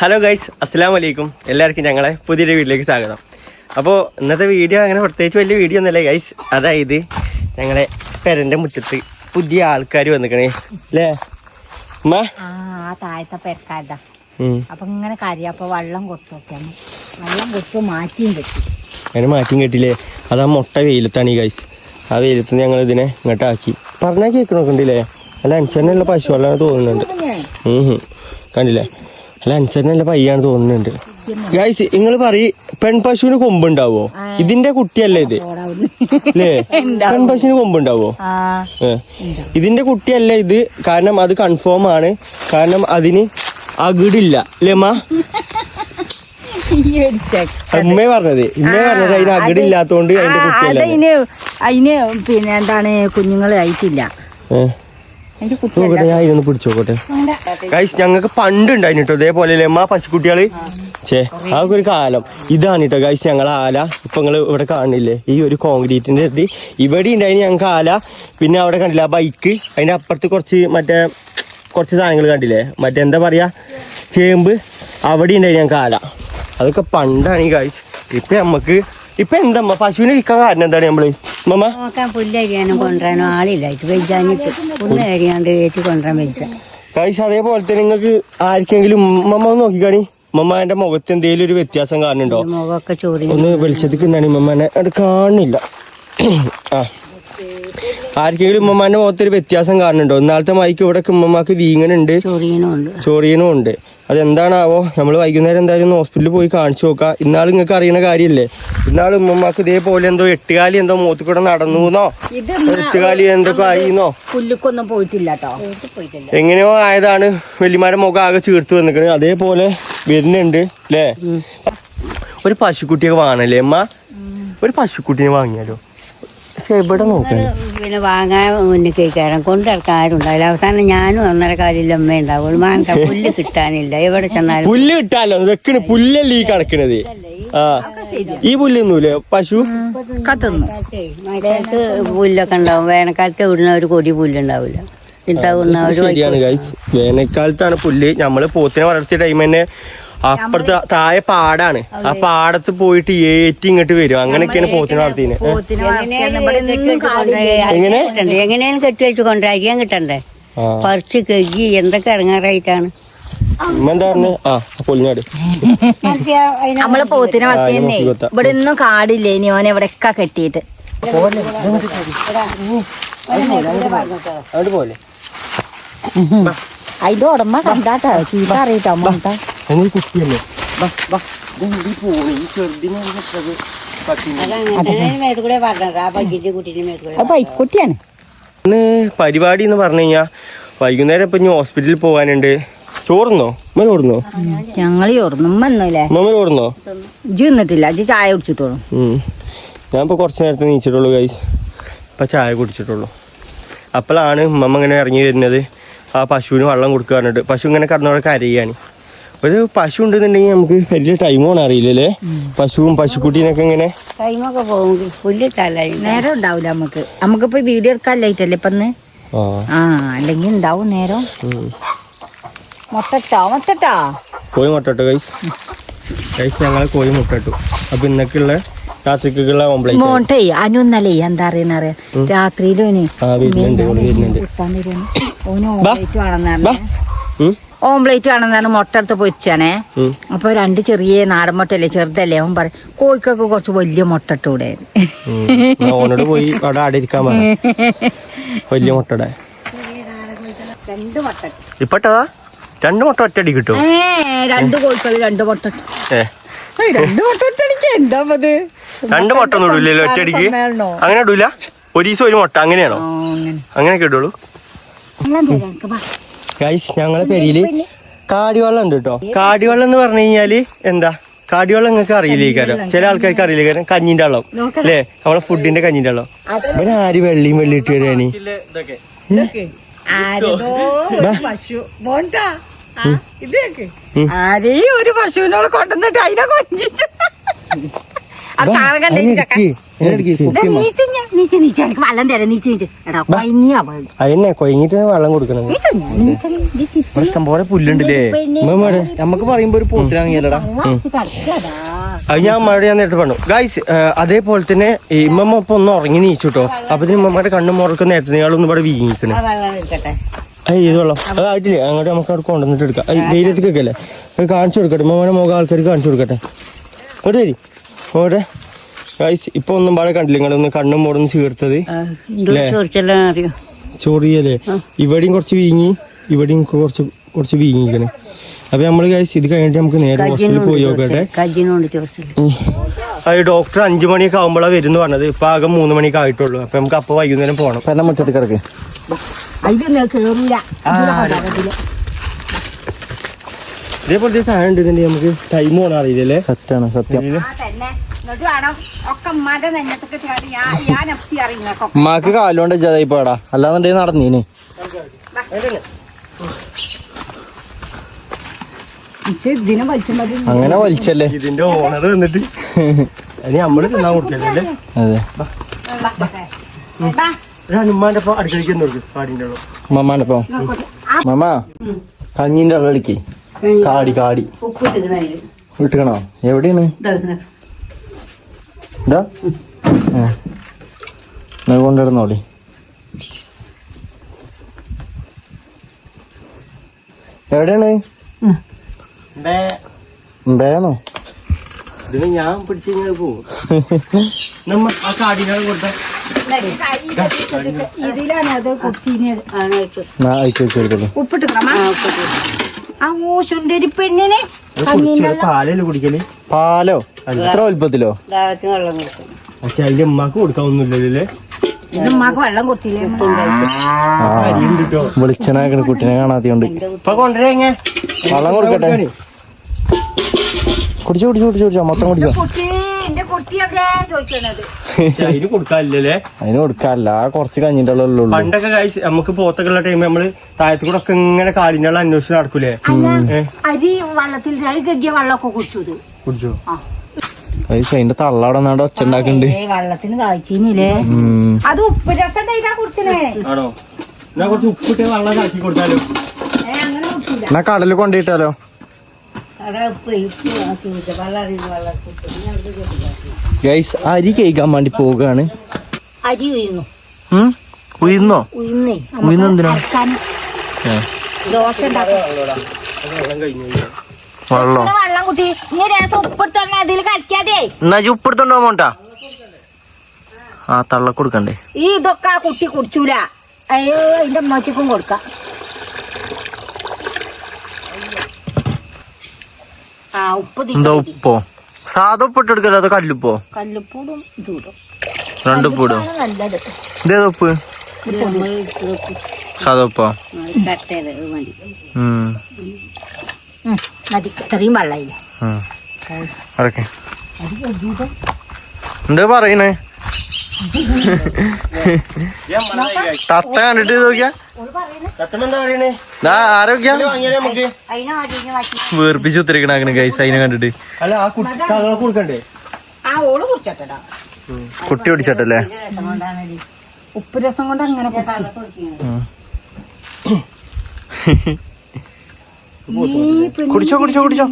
Hello guys അസ്സാം വലൈക്കും എല്ലാവർക്കും ഞങ്ങളെ പുതിയൊരു വീട്ടിലേക്ക് സ്വാഗതം. അപ്പോൾ ഇന്നത്തെ വീഡിയോ അങ്ങനെ പ്രത്യേകിച്ച് വലിയ വീഡിയോ ഒന്നുമല്ല ഗൈസ് അതായത് ഞങ്ങളെ പെരന്റെ മുറ്റത്ത് പുതിയ ആൾക്കാർ വന്നിക്കണേ. അല്ലേ? ഉമ്മ? ആ ആ താഴത്തെ പെരക്കാരതാ. ഉം. അപ്പൊ ഇങ്ങനെ കരയും. അപ്പൊ വെള്ളം കൊടുത്തു നോക്കിയാണ് വെള്ളം കൊടുത്തു മാറ്റിയും പറ്റി അങ്ങനെ മാറ്റിയും കെട്ടില്ലേ അത് ആ മുട്ട വെയിലത്താണ് ഈ ഗൈസ് ആ വെയിലത്ത് ഞങ്ങൾ ഇതിനെ ഇങ്ങോട്ടാക്കി പറഞ്ഞാൽ കേൾക്കണോക്കണ്ടില്ലേ അല്ല അനുസരണയുള്ള പശുവെള്ളമാണ് തോന്നുന്നുണ്ട്. ഉം ഹും. കണ്ടില്ലേ? അല്ല അനുസരണല്ല പയ്യാണ് തോന്നുന്നുണ്ട്. ഗൈസ് നിങ്ങൾ പറയ് പെൺപശുവിന് കൊമ്പുണ്ടാവോ? ഇതിന്റെ കുട്ടിയല്ലേ ഇത്? അല്ലേ പെൺപശുവിന് കൊമ്പുണ്ടാവോ? ഇതിന്റെ കുട്ടിയല്ല ഇത്? കാരണം അത് കൺഫേം ആണ്. കാരണം അതിന് അകിടില്ല. അമ്മ ഉമ്മേ? പറഞ്ഞത്. ഉമ്മേ പറഞ്ഞത് അതിന് അകിടില്ലാത്തോണ്ട് അതിന്റെ കുട്ടിയല്ല അതിന് അതിന് പിന്നെ എന്താണ് കുഞ്ഞുങ്ങൾ ആയിട്ടില്ല. ഞാൻ പിടിച്ചോക്കട്ടെ ഗൈസ് ഞങ്ങൾക്ക് പണ്ട് ഉണ്ടായിരുന്നു കേട്ടോ ഇതേപോലെ അല്ലേ അമ്മ പശുക്കുട്ടികൾ? ചേ അതൊക്കെ ഒരു കാലം. ഇതാണ് കേട്ടോ ഗൈസ് ഞങ്ങളെ ആല. ഇപ്പൊ നിങ്ങൾ ഇവിടെ കാണില്ലേ? ഈ ഒരു കോൺക്രീറ്റിന്റെ ഇത്. ഇവിടെ ഉണ്ടായിരുന്നു ഞങ്ങൾക്ക് ആല. പിന്നെ അവിടെ കണ്ടില്ല ആ ബൈക്ക് അതിന്റെ അപ്പുറത്ത് കുറച്ച് മറ്റേ കുറച്ച് സാധനങ്ങൾ കണ്ടില്ലേ? മറ്റേ എന്താ പറയാ? ചേമ്പ്. അവിടെ ഉണ്ടായിരുന്നു ഞങ്ങൾക്ക് ആല. അതൊക്കെ പണ്ടാണ് ഈ ഗൈസ് ഇപ്പൊ നമ്മക്ക് ഇപ്പൊ എന്താ പശുവിനെ വിൽക്കാൻ കാരണം എന്താണ് നമ്മൾ? മമ്മ? നോക്കാൻ പുല്ലരിയാനും കൊണ്ടുവരാനും ആളില്ലായിട്ട് വെച്ചാഞ്ഞിട്ട് പുല്ല് അരിയാണ്ട് കയറ്റി കൊണ്ടുവരാൻ വെച്ച ഗൈസ് അതേപോലെ തന്നെ നിങ്ങൾക്ക് ആർക്കെങ്കിലും മമ്മ ഒന്ന് നോക്കിക്കാണി. മമ്മാന്റെ മുഖത്ത് എന്തെങ്കിലും ഒരു വ്യത്യാസം കാണുന്നുണ്ടോ? മുഖമൊക്കെ ചോറി ഒന്ന് വെളിച്ചത്തേക്ക് എന്താണ് മമ്മാനെ. അത് കാണുന്നില്ല. ആ. ആർക്കെങ്കിലും ഉമ്മമാന്റെ മുഖത്ത് ഒരു വ്യത്യാസം കാണുന്നുണ്ടോ? ഇന്നാളത്തെ മൈക്ക് ഇവിടെ ഉമ്മമാക്ക് വീങ്ങനുണ്ട് ചൊറിയനും ഉണ്ട് അതെന്താണാവോ? നമ്മൾ വൈകുന്നേരം എന്തായാലും ഹോസ്പിറ്റലിൽ പോയി കാണിച്ചു നോക്കാം. ഇന്നാൾ നിങ്ങൾക്ക് അറിയുന്ന കാര്യമല്ലേ ഇന്നാൾ ഉമ്മമാക്ക് ഇതേപോലെ എന്തോ എട്ടുകാലി എന്തോ മൂത്ത് കൂടെ നടന്നുന്നോ? ഇത് എട്ടുകാലി എന്തൊക്കെ ആയിന്നോ? പുല്ലുക്കൊന്നും പോയിട്ടില്ല പോയിട്ടില്ല. എങ്ങനെയോ ആയതാണ് വലിയമാരുടെ മുഖം ആകെ ചീർത്ത് വന്നിക്കണ് അതേപോലെ വരുന്നുണ്ട് അല്ലേ ഒരു പശുക്കുട്ടിയൊക്കെ വാങ്ങണല്ലേ അമ്മ ഒരു പശുക്കുട്ടിനെ വാങ്ങിയാലോ? പക്ഷെ എവിടെ നോക്കണേ പിന്നെ വാങ്ങാൻ മുന്നിൽ കയറാൻ കൊണ്ടിറക്കാൻ ആരും ഉണ്ടാവില്ല. അവസാനം ഞാനും ഒന്നര കാലിൽ അമ്മ ഉണ്ടാവുള്ളൂ മാങ്ങ പുല്ല് കിട്ടാനില്ല. എവിടെ ചെന്നാലും പുല്ല് കിട്ടാലോ ഇതൊക്കെ പുല്ലല്ലേ ഈ കിടക്കണത്? ആ. ഈ പുല്ലൊന്നുമില്ലേ? പശു? കത്തുന്നു. മഴക്കാലത്ത് പുല്ലൊക്കെ ഉണ്ടാവും. വേനൽക്കാലത്ത് ഇവിടുന്ന് ഒരു കൊടി പുല്ലുണ്ടാവില്ല. ഉണ്ടാവുന്ന ഒരു ശരിയാണ് ഗൈസ് വേനൽക്കാലത്താണ് പുല്ല്. നമ്മൾ പോത്തിനെ വളർത്തിയ ടൈം തന്നെ അപ്പുറത്ത് താഴെ പാടാണ്. ആ പാടത്ത് പോയിട്ട് ഏറ്റി ഇങ്ങോട്ട് വരും. അങ്ങനെയൊക്കെയാണ് പോത്തിനെ വളർത്തിന്. എങ്ങനെ? എങ്ങനെയും കെട്ടി വെച്ച് കൊണ്ടുവരാൻ കിട്ടണ്ടേ? പറിച്ച് കഴുകി എന്തൊക്കെ ഇറങ്ങാറായിട്ടാണ്? നമ്മൾ പോത്തിനെ വളർത്തിയെന്നേ. ഇവിടെ ഒന്നും കാടില്ലേ? ഇനി ഓനെ ഇവിടെയൊക്കെ കെട്ടിയിട്ട്. അവിടെ പോലെ അതിന്റെ ഉടമ കണ്ടാട്ടോ. ചീത്ത അറിയിട്ടോ അമ്മ അങ്ങനെ കുട്ടിയല്ലേ? പൈക്കുട്ടിയാണ് ഇന്ന് പരിപാടി എന്ന് പറഞ്ഞു കഴിഞ്ഞാ വൈകുന്നേരം ഇപ്പൊ ഇനി ഹോസ്പിറ്റലിൽ പോകാനുണ്ട്. ചോറുന്നോ? ഉമ്മ ചോറുന്നോ? ഞങ്ങൾ ചോർന്നും വന്നില്ലേ ഉമ്മ ചോറുന്നോ? ഇജ്ജ് തിന്നിട്ടില്ല ഇജ്ജ് ചായ കുടിച്ചിട്ടുള്ളൂ. ഉം. ഞാൻ ഇപ്പൊ കുറച്ച് നേരത്തെ നീച്ചിട്ടുള്ളൂ ഗൈസ് ഇപ്പൊ ചായ കുടിച്ചിട്ടുള്ളൂ. അപ്പോഴാണ് ഉമ്മ ഇങ്ങനെ ഇറങ്ങി വരുന്നത്. ആ പശുവിന് വെള്ളം കൊടുക്കുക പറഞ്ഞിട്ട്. പശു ഇങ്ങനെ കടന്നവിടെ കരയാണ്. ഒരു പശു ഉണ്ടെന്നുണ്ടെങ്കിൽ നമുക്ക് വലിയ ടൈം പോകണം അറിയില്ലല്ലേ? പശുവും പശുക്കുട്ടീനൊക്കെ ഇങ്ങനെ. ടൈമൊക്കെ പോകും. പുല്ലിട്ടല്ലേ നേരം ഉണ്ടാവില്ല നമുക്ക്. നമുക്കിപ്പോ വീഡിയോ എടുക്കാൻ ലൈറ്റല്ലേ ഇപ്പൊ ഇന്ന്? ആ. അല്ലെങ്കിൽ ഉണ്ടാവും നേരം. മുട്ടട്ടോ? മുട്ടട്ടോ? കോഴി മുട്ടട്ടു ഗൈസ് കൈസ് ഞങ്ങൾ കോഴി മുട്ടട്ടു. അപ്പൊ ഇന്നൊക്കെയുള്ള രാത്രിക്കുള്ള ഓംപ്ലേറ്റ് മോണ്ടേ അനുന്നല്ലേ എന്താ അറിയുന്ന അറിയാം രാത്രിയിലും ഓംപ്ലേറ്റ് ഓംപ്ലേറ്റ് വേണമെന്നാണ് മുട്ട എടുത്ത് പൊരിച്ചാണേ. അപ്പൊ രണ്ട് ചെറിയ നാടൻ മുട്ടയല്ലേ ചെറുതല്ലേ? അവൻ പറയും കോഴിക്കൊക്കെ കുറച്ച് വലിയ മുട്ട ഇട്ടൂടെ ഓനോട് പോയി അവിടെ ആടെ ഇരിക്കാൻ പറഞ്ഞു വലിയ മുട്ടയുടെ. രണ്ട് മുട്ട. ഇപ്പട്ടതാ? രണ്ട് മുട്ട ഒറ്റടി കിട്ടും രണ്ട് കോഴിക്കൾ രണ്ട് മുട്ട. രണ്ട് മുട്ട ഒറ്റടിക്ക് എന്താ രണ്ട് മുട്ട ഒന്നും ഇടൂലല്ലോ ഒറ്റടിക്ക് അങ്ങനെ ഇടൂല? ഒരു ദിവസം ഒരു മുട്ട അങ്ങനെയാണോ. അങ്ങനെയൊക്കെ ഇടുള്ളൂ? ഗൈസ് ഞങ്ങളെ പെരിയിൽ കാടിവെള്ളം ഉണ്ട് കേട്ടോ കാടിവെള്ളം എന്ന് പറഞ്ഞു കഴിഞ്ഞാൽ എന്താ? കാടിവെള്ളം നിങ്ങൾക്ക് അറിയില്ലേ കാരം ചില ആൾക്കാർക്ക് അറിയില്ല കാരം കഞ്ഞിന്റെ വെള്ളം. അല്ലേ? നമ്മളെ ഫുഡിന്റെ കഞ്ഞിന്റെ വെള്ളം. ഇവിടെ ആര് വെള്ളിയും വെള്ളി ഇട്ട് ആരതോ ഒരു പശുവിനോട് കൊണ്ടുവന്നിട്ട് അതിനെ കൊഞ്ചിച്ചു. അത് ചാണകം അതിനിടയ്ക്ക് നീച്ചു നീച്ചു നീച്ചു എനിക്ക് വെള്ളം തരാം നീച്ചു നീച്ചു. എടാ കൊയങ്ങിയാ പോയത് അതിനെ കൊയങ്ങിട്ട് വെള്ളം കൊടുക്കണം. നീച്ചു നീച്ചു നീച്ചു ഇഷ്ടം പോലെ പുല്ലുണ്ടല്ലേ? നമ്മക്ക് നമുക്ക് പറയുമ്പോ ഒരു അത് ഞാൻ അമ്മയോട് ഞാൻ നേരിട്ട് പറഞ്ഞു. ഗൈസ് അതേപോലെ തന്നെ ഇമ്മമ്മ ഇപ്പൊ ഒന്ന് ഉറങ്ങി നീച്ചു കേട്ടോ അപ്പൊ ഇമ്മമ്മയുടെ കണ്ണും മുറക്കും നേരത്തെ നിങ്ങളൊന്നും ഇവിടെ വീങ്ങിക്കണേ. ഇത് വെള്ളം. അത് ആയിട്ടില്ലേ? അങ്ങോട്ട് നമുക്ക് അവിടെ കൊണ്ടുവന്നിട്ട് എടുക്കാം. വെയിലത്തേക്കൊക്കെ അല്ലേ? അത് കാണിച്ചു കൊടുക്കട്ടെ. ഇമ്മമ്മയുടെ മുഖം ആൾക്കാർക്ക് കാണിച്ചു കൊടുക്കട്ടെ. ഇങ്ങോട്ട് തരി. ഓടെ ഗൈസ് ഇപ്പൊ ഒന്നും പാടെ കണ്ടില്ല. നിങ്ങളൊന്ന് കണ്ണും മോടൊന്നും ചേർത്തത്. ചോറിയല്ലേ? ഇവിടെയും കുറച്ച് വീങ്ങി. ഇവിടെയും കുറച്ച് കുറച്ച് വീങ്ങിക്കണേ. അപ്പൊ നമ്മൾ ഗൈസ് ഇത് കഴിഞ്ഞിട്ട് നമുക്ക് നേരെ ഹോസ്പിറ്റലിൽ പോയി നോക്കട്ടെ. അത് ഡോക്ടർ അഞ്ചു മണിയൊക്കെ ആകുമ്പോഴാണ് വരുന്നു പറഞ്ഞത്. ഇപ്പൊ ആകെ മൂന്ന് മണിക്ക് ആയിട്ടുള്ളൂ. അപ്പൊ നമുക്ക് അപ്പൊ വൈകുന്നേരം പോകണം പെണ്ണ മുറ്റത്ത് കിടക്ക്? ഇതേപോലത്തെ സാധനം ഉണ്ട് നമുക്ക് ടൈം പോകണം അറിയില്ലല്ലേ? സത്യമാണ് സത്യം. ഉമ്മാന്റെ ഉമ്മാക്ക് കാലുകൊണ്ട് ജതായി പോടാ അല്ലാന്നുണ്ടെങ്കിൽ നടന്നീന്. അങ്ങനെ വലിച്ചല്ലേ? ഇതിന്റെ ഓണർ വന്നിട്ട് അതിന് നമ്മൾ തിന്നാൻ കൊടുക്കല്ലേ അതെ. അടുക്കളയ്ക്ക് നോക്ക് കാടിന്റെ കഞ്ഞിന്റെ വെള്ളം കാടി കാടി. വിട്ടുക്കണോ എവിടെയാണ്? ഇതാ എന്നാ കൊണ്ടിരുന്നോളി എവിടെയാണ്? ഇതിന് ഞാൻ പിടിച്ചു കഴിഞ്ഞാൽ പോകും നമ്മ ആ കൊടുത്ത. ഇതിലാണ് അത് വെച്ചെടുത്തത് ഉപ്പിട്ടിക്കണം ആ ഊശുണ്ടൊരു പെണ്ണിനെ പാലല്ലേ കുടിക്കൽ? പാലോ? ഇത്ര വലുപ്പത്തിലോ? പക്ഷെ അതിന്റെ ഉമ്മാക്ക് കൊടുക്കാവുന്നില്ലല്ലേ ഒന്നുമില്ലല്ലേ വെളിച്ചനാക്കണ കുട്ടിനെ കാണാത്തോണ്ട് ഇപ്പൊ വെള്ളം കൊടുക്കട്ടെ. കുടിച്ചോ കുടിച്ചോ കുടിച്ചോ കുടിച്ചോ. മൊത്തം കുടിച്ചോ. അതിന് കൊടുക്കാനില്ലല്ലേ? അതിന് കൊടുക്കാല്ല കുറച്ച് കഴിഞ്ഞിട്ടുള്ള ഉള്ളൂ. പണ്ടൊക്കെ കഴിച്ച് നമുക്ക് പോത്തൊക്കെ ഉള്ള ടൈം നമ്മൾ താഴത്തു കൂടെ ഒക്കെ ഇങ്ങനെ കാലിന്റെ വെള്ളം അന്വേഷിച്ച് നടക്കൂലേ അരി വെള്ളത്തിൽ വെള്ളമൊക്കെ കുടിച്ചത്. കുടിച്ചോ? അതിന്റെ തള്ള അവിടെ നാട് ഒച്ച ഉണ്ടാക്കുന്നുണ്ട് വെള്ളത്തിന് കാഴ്ചയില്ലേ അത് ഉപ്പ് രസം ആണോ? കുറച്ച് ഉപ്പിട്ട് വെള്ളം കാച്ചി കൊടുത്താലോ? എന്നാ കടൽ കൊണ്ടിട്ടാലോ? ഉപ്പ് വെള്ളം ഗൈസ് അരി കഴിക്കാൻ വേണ്ടി പോവുകയാണ്. അരി ഉയർന്നു? ഉയർന്നോ ഉയർന്നേ ഉയർന്ന് എന്തിനാ? അരക്കാൻ. ഏ, ദോശ വെള്ളം? വെള്ളോ കുട്ടി. നീ രസം ഉപ്പിട്ടന്നെ അതിൽ കളിക്കാതെ എന്നാ ഉപ്പെടുത്തോണ്ടോ മോണ്ടാ? ആ തള്ള കൊടുക്കണ്ടേ. ഈ ഇതൊക്കെ ആ കുട്ടി കുടിച്ചൂല. അയ്യോ അതിന്റെ അമ്മച്ചക്കും കൊടുക്കാം. ആ ഉപ്പ് ഉപ്പോ? സാധാ ഉപ്പിട്ട് എടുക്കല്ലോ അതോ കല്ലുപ്പോ? കല്ലുപ്പൂടും ഇതൂടും. രണ്ട് ഉപ്പിടും നല്ലത്. ഇതേതാ ഉപ്പ്? സാധ ഉപ്പോ മതി. ഇത്രയും വെള്ളമില്ല എന്താ പറയണേ? തത്ത കണ്ടിട്ട് നോക്കിയാ? ആരോഗ്യ വേർപ്പിച്ച് ഉത്തരക്കണാക്കണ ഗൈസ് അതിനെ കണ്ടിട്ട്. അല്ല ആ കുട്ടി തങ്ങൾക്ക് കൊടുക്കണ്ടേ? ആ ഓൾ കുടിച്ചട്ടടാ. കുട്ടി പിടിച്ചട്ടല്ലേ ഉപ്പ് രസം കൊണ്ട് അങ്ങനെ കുടിച്ചോ കുടിച്ചോ കുടിച്ചോ.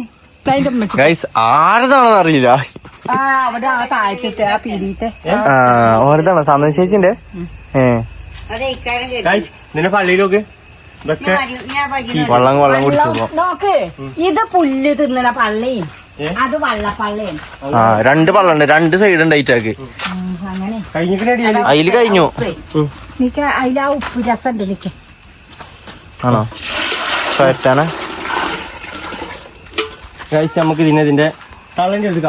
ഗൈസ് ആരതാണെന്ന് അറിയില്ല. ഓരതാണോ? സന്തോഷ് ചേച്ചിന്റെ? നിന്നെ പള്ളിയിലൊക്കെ വെള്ളം വെള്ളം കുടിച്ചു. നോക്ക് ഇത് പുല്ല് തിന്നണ പള്ളി അത് വള്ളപ്പള്ളി ആ രണ്ട് പള്ളണ്ട് രണ്ട് സൈഡ് ഉണ്ട് കഴിഞ്ഞിക്കണടിയാൽ അതിൽ കഴിഞ്ഞു. നിക്ക് അതിൽ ഉപ്പ് രസം ഉണ്ട് നിക്ക. ആണോ? ഗായ്സ് നമുക്ക് ഇതിനെ ഇതിന്റെ തള്ളന്റെ അടുത്ത്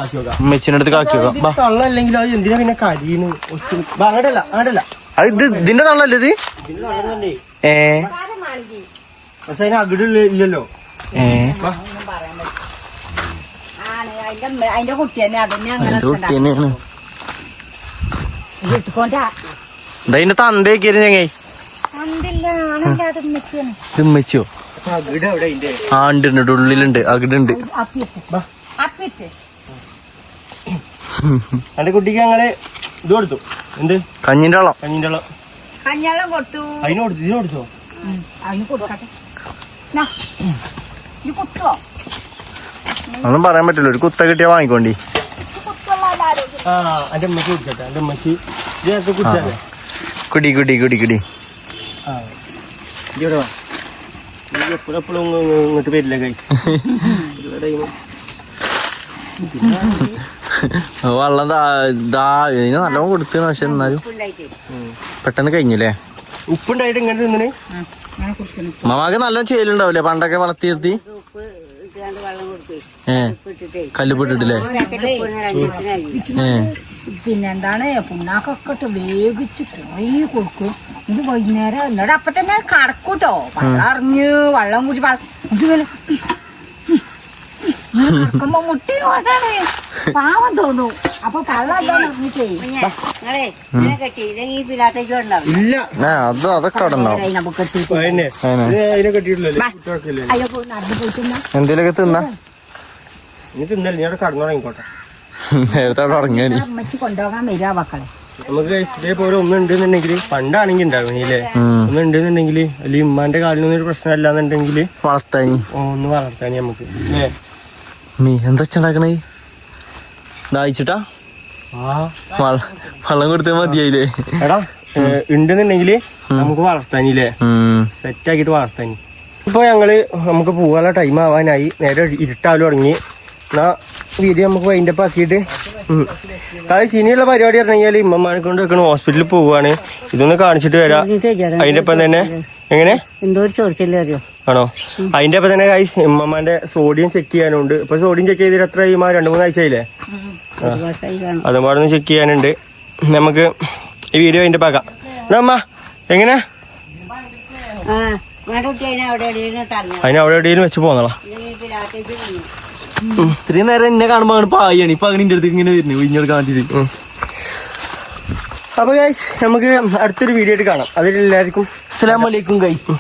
അടുത്ത് കാക്കി വെക്കാം. ബാ തള്ള അല്ലെങ്കിൽ അത് എന്തിനാ പിന്നെ കരിയുന്നു അങ്ങടല്ല അങ്ങടല്ല അത് ഇത് ഇതിന്റെ തള്ളല്ലേ ഇത്? ഏ. പക്ഷെ അതിന് അകിടില്ല ഇല്ലല്ലോ. ഏ. അതിന്റെ കുട്ടി തന്നെ അതന്നെ അങ്ങനെ ഇതിന്റെ ആ ഉണ്ട് ഉണ്ട് ഉള്ളിലുണ്ട് അകിടുണ്ട്. എന്റെ കുട്ടിക്ക് ഞങ്ങൾ ഇത് കൊടുത്തു. എന്ത്? കഞ്ഞിന്റെ വെള്ളം. കഞ്ഞിന്റെ വെള്ളം. കഞ്ഞാളം കൊടുത്തു. അതിന് കൊടുത്തു ഇതിന് കൊടുത്തോ? അതിന് കൊടുക്കട്ടെ. ഒന്നും പറയാൻ പറ്റില്ല ഒരു കുത്ത കിട്ടിയാ വാങ്ങിക്കോണ്ടി. ആ എന്റെ അമ്മയ്ക്ക് കുടിച്ചട്ടെ എന്റെ അമ്മയ്ക്ക് ഇതിനകത്ത് കുടിച്ചാലേ? കുടി കുടി കുടി കുടി. ആ. ഇവിടെ വാ. ഇങ്ങോട്ട് വരില്ല കൈ വെള്ളം ദാ ദാ ഇതിന് നല്ലോണം കൊടുത്തു പക്ഷെ എന്നാലും. പെട്ടെന്ന് കഴിഞ്ഞില്ലേ? ഉപ്പുണ്ടായിട്ട് ഇങ്ങനെ കുടിച്ചു മമാക്ക് നല്ല ചെയ്യലുണ്ടാവില്ലേ പണ്ടൊക്കെ വളർത്തിയിരുത്തി? ഏ ഉപ്പ് ഇട്ടിട്ടേ കല്ലുപിട്ടിട്ടില്ലേ ഏ. പിന്നെന്താണ്? പുണ്ണാക്കൊക്കെ ഇട്ട് വേവിച്ച് കുറേ കൊടുക്കും. ഇത് വൈകുന്നേരം എന്നിട്ട് അപ്പൊ തന്നെ കടക്കൂട്ടോ വെള്ളം അറിഞ്ഞ് വെള്ളം കുടിച്ച് ഇതുപോലെ കടക്കുമ്പോ മുട്ടി കൊണ്ടാണ് പാവം തോന്നും. അപ്പൊ ഇല്ല. അത് അതൊക്കെ എന്തേലൊക്കെ തിന്നാ? ഇനി തിന്നല്ലേ ഞാൻ നേരത്തെ അവിടെ അമ്മച്ചി കൊണ്ടുപോകാൻ വരിക മക്കളെ. നമുക്ക് guys ഇതേപോലെ ഒന്നും ഉണ്ടെന്നുണ്ടെങ്കിൽ പണ്ടാണെങ്കിൽ ഉണ്ടാവും ഇല്ലേ ഉം. ഒന്നും ഉണ്ടെന്നുണ്ടെങ്കിൽ അല്ലെങ്കിൽ ഉമ്മാന്റെ കാലിനൊന്നും ഒരു പ്രശ്നമല്ലാന്നുണ്ടെങ്കിൽ വളർത്താനി. ഒന്ന് വളർത്താനി നമുക്ക് അല്ലേ? മീ എന്താ ഉണ്ടാക്കണേ ദാഹിച്ചിട്ടാ ആ. വെള്ളം കൊടുത്താൽ മതിയായില്ലേ? എടാ ഉണ്ടെന്നുണ്ടെങ്കിൽ നമുക്ക് വളർത്താനില്ലേ? സെറ്റ് ആക്കിയിട്ട് വളർത്താനി. ഇപ്പൊ ഞങ്ങൾ നമുക്ക് പോകാനുള്ള ടൈം ആവാനായി. നേരെ ഇരുട്ടാലും തുടങ്ങി. എന്നാ വീഡിയോ നമുക്ക് വൈൻഡപ്പ് ആക്കിയിട്ട് അത് ഇനിയുള്ള പരിപാടി പറഞ്ഞാൽ ഇമ്മമാരെ കൊണ്ട് വെക്കണ ഹോസ്പിറ്റലിൽ പോവാണ്. ഇതൊന്ന് കാണിച്ചിട്ട് വരാം. അതിന്റെ ഒപ്പം തന്നെ. എങ്ങനെ? എന്തോ ഒരു ചോദിച്ചില്ലേ അറിയോ? ആണോ? അതിന്റെ അപ്പൊ തന്നെ ഗൈസ് ഇമ്മമാന്റെ സോഡിയം ചെക്ക് ചെയ്യാനുണ്ട്. ഇപ്പൊ സോഡിയം ചെക്ക് ചെയ്തിട്ട് എത്ര കഴിയുമ്പോ രണ്ടു മൂന്ന് ആഴ്ചയില്ലേ അതും പാടെ ഒന്ന് ചെക്ക് ചെയ്യാനുണ്ട്. നമുക്ക് ഈ വീഡിയോ അതിന്റെ പാക്കാം എന്നാ അമ്മ എങ്ങനെ? അതിനവിടെ എവിടെയെങ്കിലും വെച്ച് പോന്നോളാം. ഇത്രയും നേരം എന്നെ കാണുമ്പോ അങ്ങനെ പായാണ്. ഇപ്പൊ അങ്ങനെ അടുത്ത് ഇങ്ങനെ വരുന്നു. ഇഞ്ഞോട് കാണിച്ചിട്ട് അപ്പൊ ഗൈസ് നമുക്ക് അടുത്തൊരു വീഡിയോ ആയിട്ട് കാണാം. അതിൽ എല്ലാവർക്കും അസ്സലാമു അലൈക്കും ഗൈസ്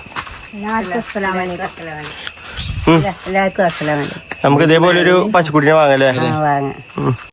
എല്ലാവർക്കും നമുക്ക് ഇതേപോലെ ഒരു പശുക്കുട്ടിനെ വാങ്ങല്ലേ വാങ്ങാം.